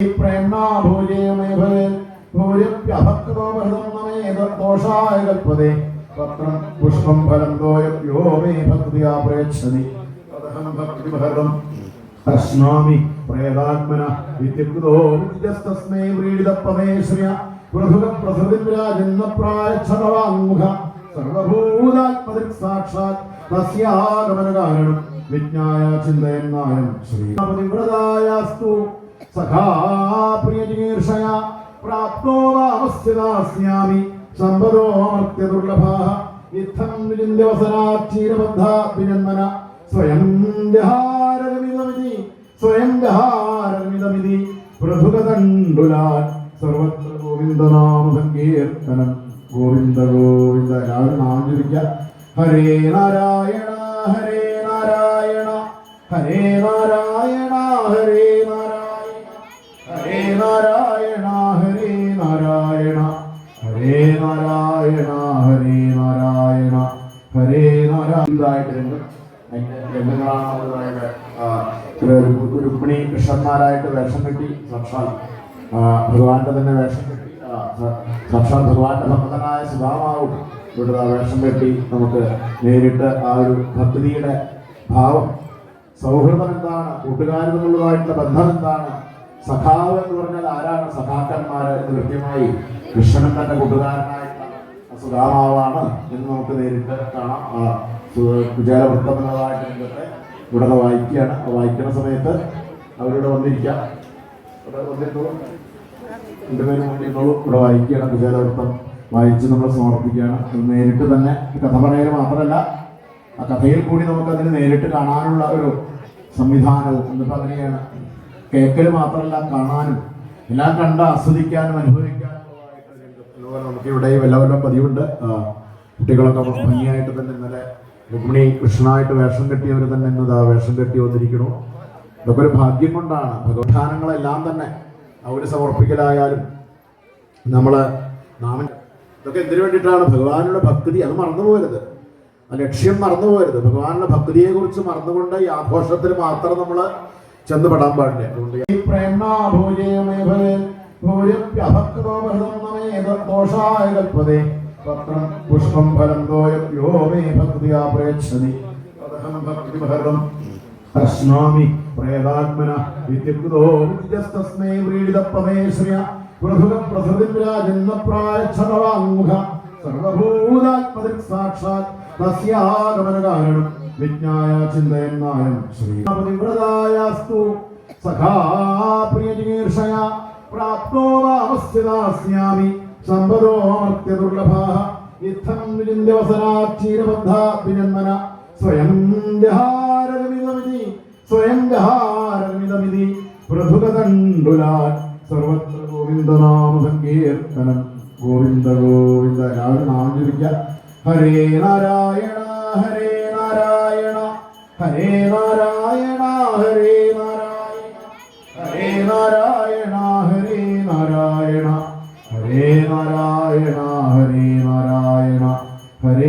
പ്രേംണാ ഭൂരിയമേ ഭവേ ഭൂര്യഭക്തോപഹൃതമേ ദോഷായ കൽപ്പതേ പത്രം പുഷ്പം ഫലം ദോയം യോ മേ ഭക്തിയാ പ്രേക്ഷതി തദഹം ഭക്തിഭരം തസ്മാമി പ്രേതാത്മന വിദ്യുക്തോ വിദ്യസ്തസ്മൈ വ്രീഡിതപ്രമേശ്രിയ പ്രഭുക പ്രസൃതിരാജന്നപ്രായക്ഷതവാങ്മുഖ സർവഭൂതാത്മദൃക് സാക്ഷാത് തസ്യാഗമനകാരണം. വിജ്ഞായ ചിന്തയന്നായം ശ്രീ. വ്രതായാസ്തു സഖാ പ്രിയചികീർഷയ പ്രാപ്തോ വാമസ്യദാസ്യാമി സമ്പദോ മർത്യദുർലഭാः ഇത്തം വിചിന്യവസനാക്ഷീരബദ്ധാഭിജന്മന സ്വയം വിഹാരമിതമിതി സ്വയം വിഹാരമിതമിതി. പൃഥുകതണ്ടുലാൻ സർവത്ര ഗോവിന്ദനാമ സങ്കീർത്തനം. ഗോവിന്ദ ഗോവിന്ദ എല്ലാവരും നാം ഹരേ നാരായണ ഹരേ നാരായണ ഹരേ ഹരേ ഒരാളായിട്ട് രംഗങ്ങളാണ് അതായത് രുക്മിണി കൃഷ്ണന്മാരായിട്ട് വേഷം കെട്ടി സാക്ഷാൽ ഭഗവാന്റെ തന്നെ വേഷം കെട്ടി സാക്ഷാൽ ഭഗവാന്റെ ഭക്തനായ സുധാമാവും ഇവിടെ വേഷം കെട്ടി നമുക്ക് നേരിട്ട് ആ ഒരു ഭക്തിയുടെ ഭാവം. സൗഹൃദം എന്താണ്? കൂട്ടുകാർ തമ്മിലുള്ളതായിട്ടുള്ള ബന്ധം എന്താണ്? സഖാവ് എന്ന് പറഞ്ഞാൽ ആരാണ്? സഖാക്കന്മാർ കൃത്യമായി കൃഷ്ണൻ തന്റെ കൂട്ടുകാരനായിട്ടുള്ള സുധാമാവാണ് എന്ന് നമുക്ക് നേരിട്ട് കാണാം. കുചേലവൃത്തമെന്നതായിട്ട് രംഗത്തെ ഇവിടെ വായിക്കുകയാണ്. വായിക്കുന്ന സമയത്ത് അവരിവിടെ വന്നിരിക്കാം. ഇവിടെ വന്നിട്ടുള്ളൂ രണ്ടുപേരും വന്നിട്ടുള്ളൂ ഇവിടെ വായിക്കുകയാണ്. കുചേലവൃത്തം വായിച്ച് നമ്മൾ സമർപ്പിക്കുകയാണ്. അത് നേരിട്ട് തന്നെ കഥ പറയൽ മാത്രമല്ല ആ കഥയിൽ കൂടി നമുക്ക് അതിന് നേരിട്ട് കാണാനുള്ള ഒരു സംവിധാനവും എന്നിട്ട് അങ്ങനെയാണ് കേൾക്കൽ മാത്രമല്ല കാണാനും എല്ലാം കണ്ട് ആസ്വദിക്കാനും അനുഭവിക്കാനും. അതുപോലെ നമുക്ക് ഇവിടെ വല്ല വല്ല പതിവുണ്ട് കുട്ടികളൊക്കെ ഭംഗിയായിട്ട് തന്നെ ഇന്നലെ രുക്മിണി കൃഷ്ണനായിട്ട് വേഷം കെട്ടിയവർ തന്നെ ഇന്ന് ആ വേഷം കെട്ടി വന്നിരിക്കണു ഇതൊക്കെ ഒരു ഭാഗ്യം കൊണ്ടാണ്. ഭഗവത്ഥാനങ്ങളെല്ലാം തന്നെ അവർ സമർപ്പിക്കലായാലും നമ്മൾ നാമൻ ഇതൊക്കെ എന്തിനു വേണ്ടിയിട്ടാണ്? ഭഗവാനുള്ള ഭക്തി അത് മറന്നു പോകരുത്. ആ ലക്ഷ്യം മറന്നു പോകരുത്. ഭഗവാനുള്ള ഭക്തിയെ കുറിച്ച് മറന്നുകൊണ്ട് ഈ ആഘോഷത്തിൽ മാത്രം നമ്മൾ ചെന്ന് പെടാൻ പാടില്ല. അതുകൊണ്ട് ഈ ദോഷായ കൽപ്പതേ പത്രം പുഷ്പം ഫലം ദോയം യോ മേ ഭക്തിയാ പ്രേക്ഷതി അതഹം ഭക്തിഭരണം തസ്മാമി പ്രേതാത്മന വിദ്യുക്തോ വിദ്യസ്തസ്മൈ വ്രീഡിതപ്രമേശ്രിയ പ്രസൃതിരാജന്നപ്രായക്ഷതവാങ്മുഖ സർവഭൂതാത്മതിക് സാക്ഷാത് തസ്യാഗമനകാരണം വിജ്ഞായ ചിന്തയന്നായം ശ്രീ. പതിവ്രതായാസ്തു സഖാ പ്രിയ ജിഗീർഷയാ വാമസ്യദാസ്യാമി സമ്പദോ മർത്യദുർലഭാः ഇത്തം വിചിന്യവസനാക്ഷീരബദ്ധാഭിജന്മന സ്വയം ജഹാരമിതമിതി സ്വയം ജഹാരമിതമിതി പൃഥുകതണ്ടുലാൻ സർവത്ര ഗോവിന്ദനാമ സങ്കീർത്തനം ഗോവിന്ദ ഗോവിന്ദ. എല്ലാവരും നാം ജപിക്കുക ഹരേ നാരായണ ഹരേ നാരായണ ഹരേ നാരായണ. हरे नारायण हरे नारायण हरे